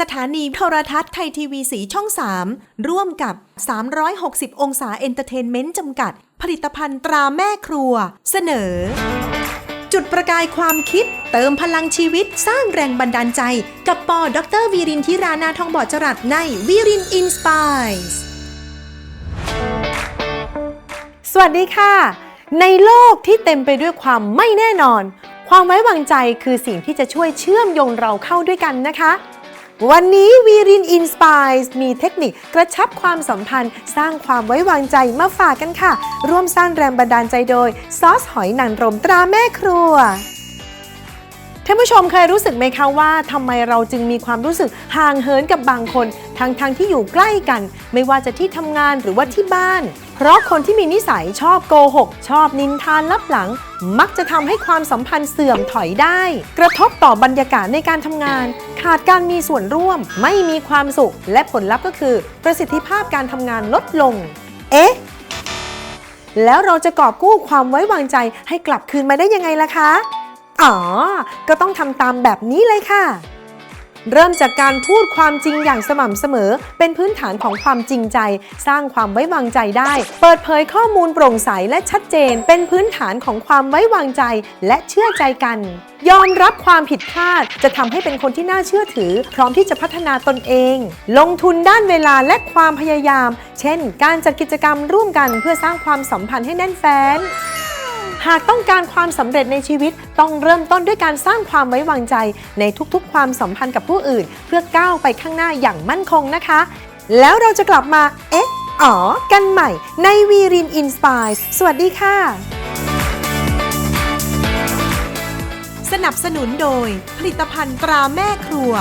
สถานีโทรทัศน์ไทยทีวีสีช่อง 3 ร่วมกับ 360 องศาเอนเตอร์เทนเมนต์จำกัด ผลิตภัณฑ์ตราแม่ครัว เสนอ จุดประกายความคิด เติมพลังชีวิตสร้างแรงบันดาลใจ กับปอดรวีรินทิรานาทองบอดจรัสในวีรินอินสปายส์สวัสดีค่ะ ในโลกที่เต็มไปด้วยความไม่แน่นอน ความไว้วางใจคือสิ่งที่จะช่วยเชื่อมโยงเราเข้าด้วยกันนะคะ วันนี้วีรินอินสปายมีเทคนิคกระชับความสัมพันธ์ สร้างความไว้วางใจมาฝากกันค่ะ ร่วมสร้างแรงบันดาลใจโดย ซอสหอยนางรมตราแม่ครัว ท่านผู้ชมเคยรู้สึกไหมคะว่าทำไมเราจึงมีความรู้สึกห่างเหินกับบางคน ทั้งๆทที่อยู่ใกล้กัน ไม่ว่าจะที่ทำงานหรือว่าที่บ้าน เพราะคนที่มีนิสัยชอบโกหก ชอบนินทานลับหลัง มักจะทำให้ความสัมพันธ์เสื่อมถอยได้ กระทบต่อบรรยากาศในการทำงาน ขาดการมีส่วนร่วม ไม่มีความสุข และผลลัพธ์ก็คือ ประสิทธิภาพการทำงานลดลง เอ๊ะแล้วเราจะกอบกู้ความไว้วางใจให้กลับคืนมาได้ยังไงล่ะคะ อ๋อ ก็ต้องทำตามแบบนี้เลยค่ะ เริ่มจากการพูดความจริงอย่างสม่ำเสมอ เป็นพื้นฐานของความจริงใจ สร้างความไว้วางใจได้ เปิดเผยข้อมูลโปร่งใสและชัดเจน เป็นพื้นฐานของความไว้วางใจและเชื่อใจกัน ยอมรับความผิดพลาด จะทำให้เป็นคนที่น่าเชื่อถือ พร้อมที่จะพัฒนาตนเอง ลงทุนด้านเวลาและความพยายาม เช่น การจัดกิจกรรมร่วมกันเพื่อสร้างความสัมพันธ์ให้แน่นแฟ้น หากต้องการความสำเร็จในชีวิต ต้องเริ่มต้นด้วยการสร้างความไว้วางใจ ในทุกๆ ความสัมพันธ์กับผู้อื่น เพื่อก้าวไปข้างหน้าอย่างมั่นคงนะคะ แล้วเราจะกลับมา เอ๊ะอ๋อกันใหม่ ในวีรินอินสปายสวัสดีค่ะ สนับสนุนโดยผลิตภัณฑ์ตราแม่ครัว